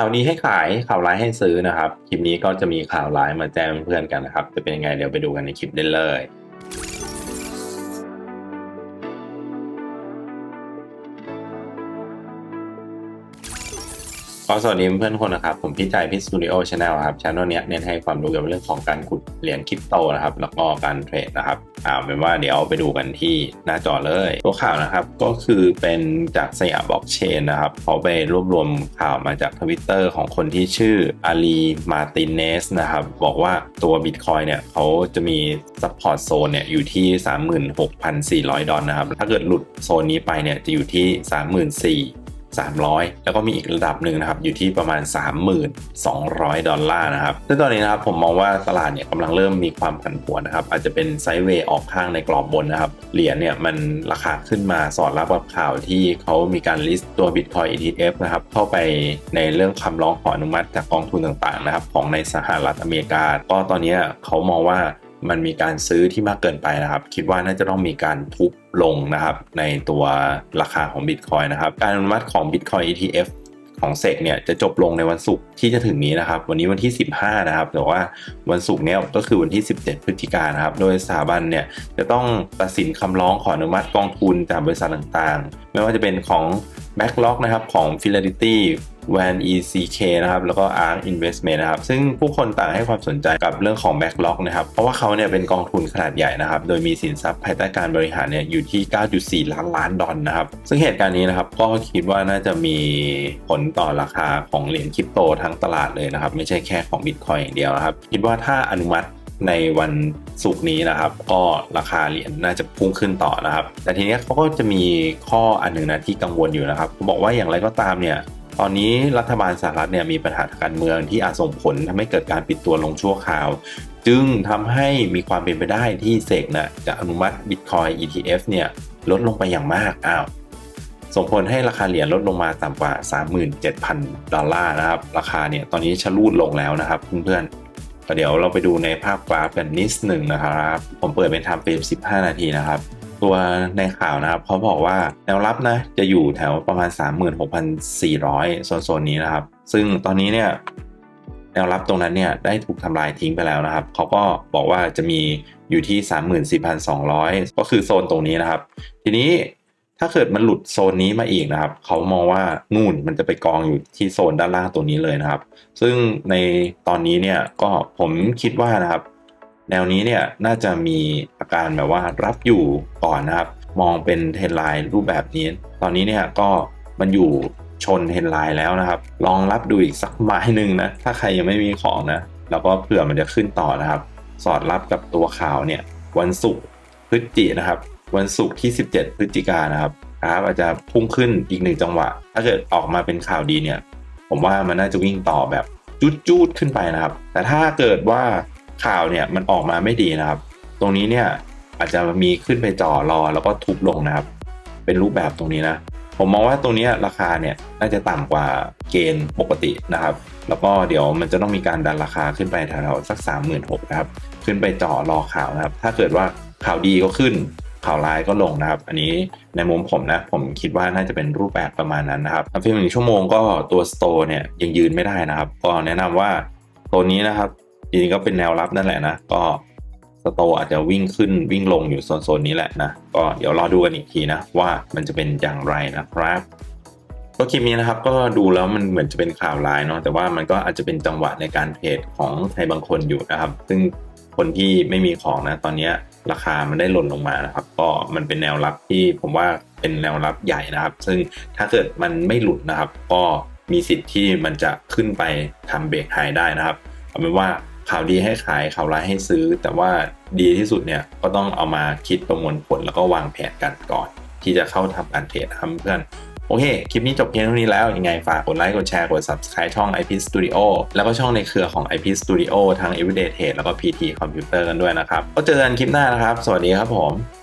ข่าวนี้ให้ขายข่าวร้ายให้ซื้อนะครับ คลิปนี้ก็จะมีข่าวร้ายมาแจ้งเพื่อนกันนะครับ จะเป็นยังไงเดี๋ยวไปดูกันในคลิปได้เลย ก็สวัสดีเพื่อนๆคนนะครับ ผมพี่ใจพี่สตูดิโอชาแนลครับช anel เนี้ยเน้นให้ความรู้เกี่ยวกับเรื่องของการขุดเหรียญคริปโตนะครับ แล้วก็การเทรดนะครับอ่าเป็นว่าเดี๋ยวไปดูกันที่หน้าจอเลยตัวข่าวนะครับ ก็คือเป็นจากสยามบล็อกเชนนะครับเขาไปรวบรวมข่าวมาจากทวิตเตอร์ของคนที่ชื่ออาลีมาตินเนสนะครับ บอกว่าตัว Bitcoin เนี่ยเขาจะมีซัพพอร์ตโซนเนี่ยอยู่ที่ 36,400 ดอลลาร์นะครับ ถ้าเกิดหลุดโซนนี้ไปเนี่ยจะอยู่ที่ 34,000 300 แล้วก็มีอีกระดับหนึ่งนะครับอยู่ที่ประมาณ 3,200 ดอลลาร์นะครับซึ่งตอนนี้นะครับผมมองว่าตลาดเนี่ยกำลังเริ่มมีความผันผวนนะครับอาจจะเป็นไซด์เวย์ออกข้างในกรอบบนนะครับเหรียญเนี่ยมันราคาขึ้นมาสอดรับกับข่าวที่เขามีการลิสต์ตัว Bitcoin ETF นะครับเข้าไปในเรื่องคำร้องขออนุมัติจากกองทุนต่างๆนะครับของในสหรัฐอเมริกา ก็ตอนนี้เขามองว่า มันมีการซื้อที่มากเกินไปนะครับ คิดว่าน่าจะต้องมีการทุบลงนะครับ ในตัวราคาของ Bitcoin นะครับ การอนุมัติของ Bitcoin ETF ของเซกเนี่ยจะจบลงในวันศุกร์ที่จะถึงนี้นะครับ วันนี้วันที่ 15 นะครับแต่ว่าวันศุกร์เนี้ยก็คือวันที่ 17 พฤศจิกายนะครับ โดยสถาบันเนี่ยจะต้องตัดสินคำร้องขออนุมัติกองทุนจากบริษัทต่างๆ ไม่ว่าจะเป็นของ Backlog นะครับของ Fidelity Van ECK นะครับแล้วก็ ARK Investment นะครับซึ่งผู้คนต่างให้ความสนใจกับเรื่องของ Backlog นะครับเพราะว่าเขาเนี่ยเป็นกองทุนขนาดใหญ่นะครับโดยมีสินทรัพย์ภายใต้การบริหารเนี่ยอยู่ที่ 9.4 ล้านล้านดอลนะครับซึ่งเหตุการณ์นี้นะครับก็คิดว่าน่าจะมีผลต่อราคาของเหรียญคริปโตทั้งตลาดเลยนะครับไม่ใช่แค่ของ Bitcoin อย่างเดียวนะครับคิดว่าถ้าอนุมัติในวันศุกร์นี้นะครับ ก็ราคาเหรียญน่าจะพุ่งขึ้นต่อนะครับ แต่ทีนี้เขาก็จะมีข้ออันหนึ่งนะที่กังวลอยู่นะครับเขาบอกว่าอย่างไรก็ตามเนี่ย ตอนนี้รัฐบาลสหรัฐเนี่ยมีปัญหาทางการเมืองที่อาจส่งผลทำให้เกิดการปิดตัวลงชั่วคราว จึงทำให้มีความเป็นไปได้ที่เซกนะจะอนุมัติ Bitcoin ETF เนี่ยลดลงไปอย่างมากอ้าวส่งผลให้ราคาเหรียญลดลงมาต่ำกว่า 37,000 ดอลลาร์นะครับ ราคาเนี่ยตอนนี้ชะลูดลงแล้วนะครับเพื่อนๆเดี๋ยวเราไปดูในภาพกราฟกันนิดหนึ่งนะครับ ผมเปิดเป็นไทม์เฟรม15 นาทีนะครับ ตัวในข่าวนะครับเขาบอกว่าแนวรับนะจะอยู่แถวประมาณ 36,400 โซนๆนี้นะครับ ซึ่งตอนนี้เนี่ยแนวรับตรงนั้นเนี่ยได้ถูกทำลายทิ้งไปแล้วนะครับ เขาก็บอกว่าจะมีอยู่ที่ 34,200 ก็คือโซนตรงนี้นะครับ ทีนี้ถ้าเกิดมันหลุดโซนนี้มาอีกนะครับ เขามองว่านู่นมันจะไปกองอยู่ที่โซนด้านล่างตรงนี้เลยนะครับ ซึ่งในตอนนี้เนี่ยก็ผมคิดว่านะครับ แนวนี้เนี่ยน่าจะมีอาการแบบว่ารับอยู่ก่อนนะครับ มองเป็นเทรนไลน์รูปแบบนี้ ตอนนี้เนี่ยก็มันอยู่ชนเทรนไลน์แล้วนะครับ ลองรับดูอีกสักไม้หนึ่งนะ ถ้าใครยังไม่มีของนะ แล้วก็เผื่อมันจะขึ้นต่อนะครับ สอดรับกับตัวข่าวเนี่ย วันศุกร์พฤศจินะครับ วันศุกร์ที่ 17 พฤศจิกายนนะครับครับอาจจะพุ่งขึ้นอีกหนึ่งจังหวะ ถ้าเกิดออกมาเป็นข่าวดีเนี่ย ผมว่ามันน่าจะวิ่งต่อแบบจุดๆขึ้นไปนะครับ แต่ถ้าเกิดว่า ข่าวเนี่ยมันออกมาไม่ดีนะครับ ตรงนี้เนี่ยอาจจะมีขึ้นไปจ่อรอแล้วก็ทุบลงนะครับ เป็นรูปแบบตรงนี้นะ ผมมองว่าตรงนี้ราคาเนี่ยน่าจะต่ำกว่าเกณฑ์ปกตินะครับ แล้วก็เดี๋ยวมันจะต้องมีการดันราคาขึ้นไปแถวๆสัก 3 6 0 0 0นะครับ ขึ้นไปจ่อรอข่าวนะครับ ถ้าเกิดว่าข่าวดีก็ขึ้นข่าวร้ายก็ลงนะครับ อันนี้ในมุมผมนะ ผมคิดว่าน่าจะเป็นรูปแบบประมาณนั้นนะครับฟิล์มหนึ่งชั่วโมงก็ตัวสโตร์เนี่ยยังยืนไม่ได้นะครับ ก็แนะนำว่าตัวนี้นะครับ จริงๆก็เป็นแนวรับนั่นแหละนะ ก็สโตอาจจะวิ่งขึ้นวิ่งลงอยู่โซนๆนี้แหละนะ ก็เดี๋ยวรอดูกันอีกทีนะ ว่ามันจะเป็นอย่างไรนะครับก็คลิปนี้นะครับก็ดูแล้วมันเหมือนจะเป็นข่าวร้ายเนาะแต่ว่ามันก็อาจจะเป็นจังหวะในการเทรดของใครบางคนอยู่นะครับ ซึ่งคนที่ไม่มีของนะ ตอนนี้ราคามันได้หล่นลงมานะครับ ก็มันเป็นแนวรับที่ผมว่าเป็นแนวรับใหญ่นะครับ ซึ่งถ้าเกิดมันไม่หลุดนะครับ ก็มีสิทธิ์ที่มันจะขึ้นไปทำเบรกไฮได้นะครับเอาเป็นว่า ข่าวดีให้ขายข่าวร้ายให้ซื้อ แต่ว่าดีที่สุดเนี่ยก็ต้องเอามาคิดประมวลผลแล้วก็วางแผนกันก่อน ที่จะเข้าทำการเทรดนะครับเพื่อนโอเค คลิปนี้จบเพียงเท่านี้แล้ว ยังไงฝากกดไลค์ กดแชร์ กด subscribe ช่อง IP Studio แล้วก็ช่องในเครือของ IP Studio ทั้ง Everyday Trade แล้วก็ PT Computer กันด้วยนะครับ ก็เจอกันคลิปหน้านะครับ สวัสดีครับผม